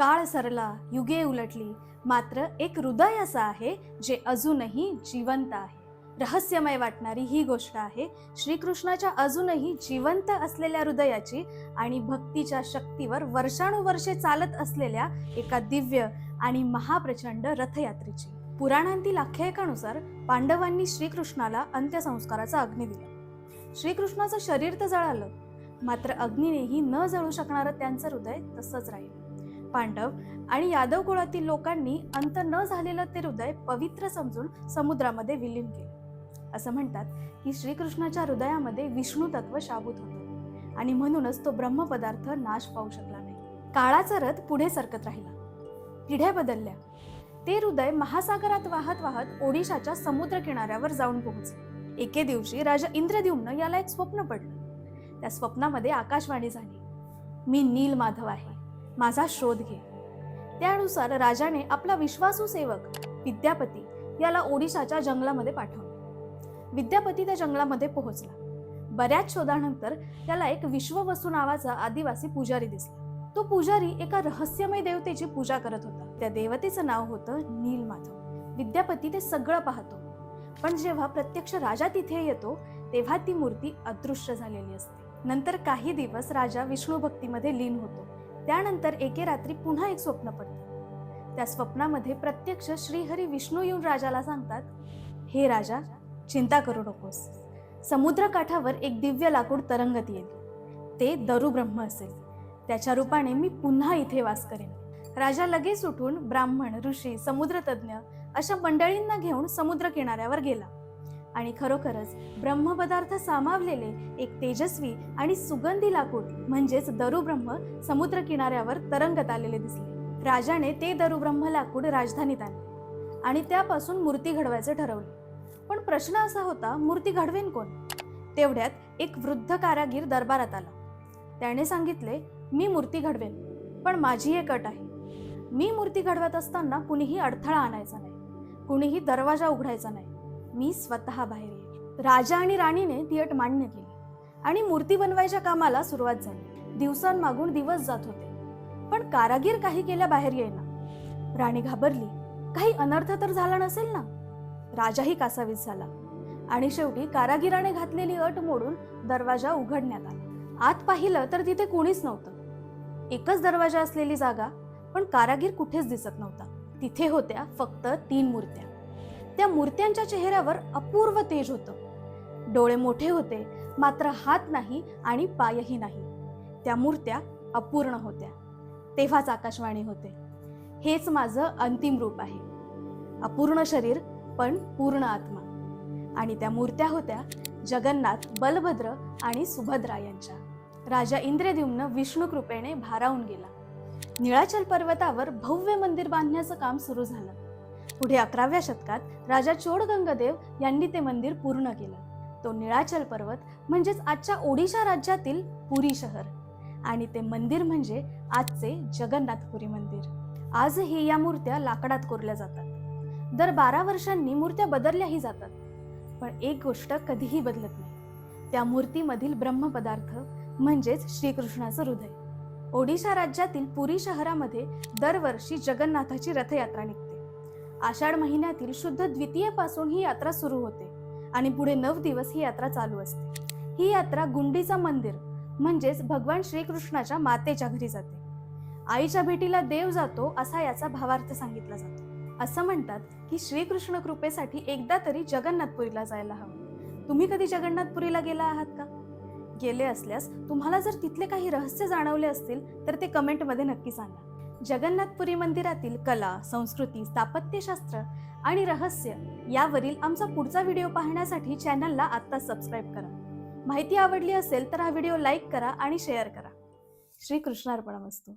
काळ सरला युगे उलटली. मात्र एक हृदय असं आहे जे अजूनही जिवंत आहे. रहस्यमय वाटणारी ही गोष्ट आहे श्रीकृष्णाच्या अजूनही जिवंत असलेल्या हृदयाची आणि भक्तीच्या शक्तीवर वर्षानुवर्षे चालत असलेल्या एका दिव्य आणि महाप्रचंड रथयात्रेची. पुराणांतील आख्यायिकानुसार पांडवांनी श्रीकृष्णाला अंत्यसंस्काराचा अग्नी दिला. श्रीकृष्णाचं शरीर तर जळालं मात्र अग्नीनेही न जळू शकणारं त्यांचं हृदय तसंच राहिलं. पांडव आणि यादव कुळातील लोकांनी अंत न झालेलं ते हृदय पवित्र समजून समुद्रामध्ये विलीन केले. असं म्हणतात की श्रीकृष्णाच्या हृदयामध्ये विष्णू तत्व शाबूत होतं. आणि म्हणूनच तो ब्रह्मपदार्थ नाश पाहू शकला नाही. काळाचा रथ पुढे सरकत राहिला. पिढ्या बदलल्या. ते हृदय महासागरात वाहत वाहत ओडिशाच्या समुद्र किनाऱ्यावर जाऊन पोहोचले. एके दिवशी राजा इंद्रद्युम्न याला एक स्वप्न पडलं. त्या स्वप्नामध्ये आकाशवाणी झाली. मी नील माधव आहे. माझा शोध घे. त्यानुसार राजाने आपला विश्वासू सेवक विद्यापती याला ओडिशाच्या जंगलामध्ये पाठवले. विद्यापती त्या जंगलामध्ये पोहोचला. बऱ्याच शोधानंतर त्याला एक विश्ववसू नावाचा आदिवासी पुजारी दिसला. तो पुजारी एका रहस्यमय देवतेची पूजा करत होता. त्या देवतेचं नाव होतं नीलमाधव. विद्यापती ते सगळं पाहतो. पण जेव्हा प्रत्यक्ष राजा तिथे येतो तेव्हा ती मूर्ती अदृश्य झालेली असते. नंतर काही दिवस राजा विष्णू भक्तीमध्ये लीन होतो. त्यानंतर एके रात्री पुन्हा एक स्वप्न पडतं. त्या स्वप्नामध्ये प्रत्यक्ष श्रीहरी विष्णू येऊन राजाला सांगतात हे राजा चिंता करू नकोस. समुद्रकाठावर एक दिव्य लाकूड तरंगत येईल. ते दरुब्रह्म असेल. त्याच्या रूपाने मी पुन्हा इथे वास करेन. राजा लगेच उठून ब्राह्मण ऋषी समुद्रतज्ञ अशा मंडळींना घेऊन समुद्र किनाऱ्यावर गेला. आणि खरोखरच ब्रह्मपदार्थ सामावलेले एक तेजस्वी आणि सुगंधी लाकूड म्हणजेच दरुब्रह्म समुद्र किनाऱ्यावर तरंगत आलेले दिसले. राजाने ते दरुब्रह्म लाकूड राजधानीत आणले आणि त्यापासून मूर्ती घडवायचं ठरवले. पण प्रश्न असा होता मूर्ती घडवेन कोण? तेवढ्यात एक वृद्ध कारागीर दरबारात आला. त्याने सांगितले मी मूर्ती घडवेन पण माझी एक अट आहे. मी मूर्ती घडवत असताना कुणीही अडथळा आणायचा नाही. कुणीही दरवाजा उघडायचा नाही. मी स्वतः बाहेर येईल. राजा आणि राणीने ती अट मान्य केली. आणि मूर्ती बनवायच्या कामाला सुरुवात झाली. दिवसांमागून दिवस जात होते. पण कारागीर काही केल्या बाहेर येईना. राणी घाबरली. काही अनर्थ तर झाला नसेल ना? राजाही कासावीस झाला. आणि शेवटी कारागिराने घातलेली अट मोडून दरवाजा उघडण्यात आला. आत पाहिलं तर तिथे कोणीच नव्हतं. एकच दरवाजा असलेली जागा पण कारागीर कुठेच दिसत नव्हता. तिथे होत्या फक्त तीन मूर्त्या. त्या मूर्त्यांच्या चेहऱ्यावर अपूर्व तेज होतं. डोळे मोठे होते मात्र हात नाही आणि पायही नाही. त्या मूर्त्या अपूर्ण होत्या. तेव्हाच आकाशवाणी होते. हेच माझं अंतिम रूप आहे. अपूर्ण शरीर पण पूर्ण आत्मा. आणि त्या मूर्त्या होत्या जगन्नाथ बलभद्र आणि सुभद्रा यांच्या. राजा इंद्रद्युम्न विष्णू कृपेने भारावून गेला. निळाचल पर्वतावर भव्य मंदिर बांधण्याचं काम सुरू झालं. पुढे अकराव्या शतकात राजा चोडगंगदेव यांनी ते मंदिर पूर्ण केलं. तो निळाचल पर्वत म्हणजेच आजच्या ओडिशा राज्यातील पुरी शहर. आणि ते मंदिर म्हणजे आजचे जगन्नाथपुरी मंदिर. आजही या मूर्त्या लाकडात कोरल्या जातात. दर बारा वर्षांनी मूर्त्या बदलल्याही जातात. पण एक गोष्ट कधीही बदलत नाही. त्या मूर्तीमधील ब्रह्मपदार्थ म्हणजेच श्रीकृष्णाचं हृदय. ओडिशा राज्यातील पुरी शहरामध्ये दरवर्षी जगन्नाथाची रथयात्रा निघते. आषाढ महिन्यातील शुद्ध द्वितीयेपासून ही यात्रा सुरू होते आणि पुढे नऊ दिवस ही यात्रा चालू असते. ही यात्रा गुंडीचा मंदिर म्हणजेच भगवान श्रीकृष्णाच्या मातेच्या घरी जाते. आईच्या भेटीला देव जातो असा याचा भावार्थ सांगितला जातो. असं म्हणतात की श्रीकृष्ण कृपेसाठी एकदा तरी जगन्नाथपुरीला जायला हवं. तुम्ही कधी जगन्नाथपुरीला गेला आहात का? गेले असल्यास तुम्हाला जर तिथले काही रहस्य जाणवले असतील तर ते कमेंटमध्ये नक्की सांगा. जगन्नाथपुरी मंदिरातील कला संस्कृती स्थापत्यशास्त्र आणि रहस्य यावरील आमचा पुढचा व्हिडिओ पाहण्यासाठी चॅनलला आत्ता सबस्क्राईब करा. माहिती आवडली असेल तर हा व्हिडिओ लाईक करा आणि शेअर करा. श्री कृष्णार्पणमस्तू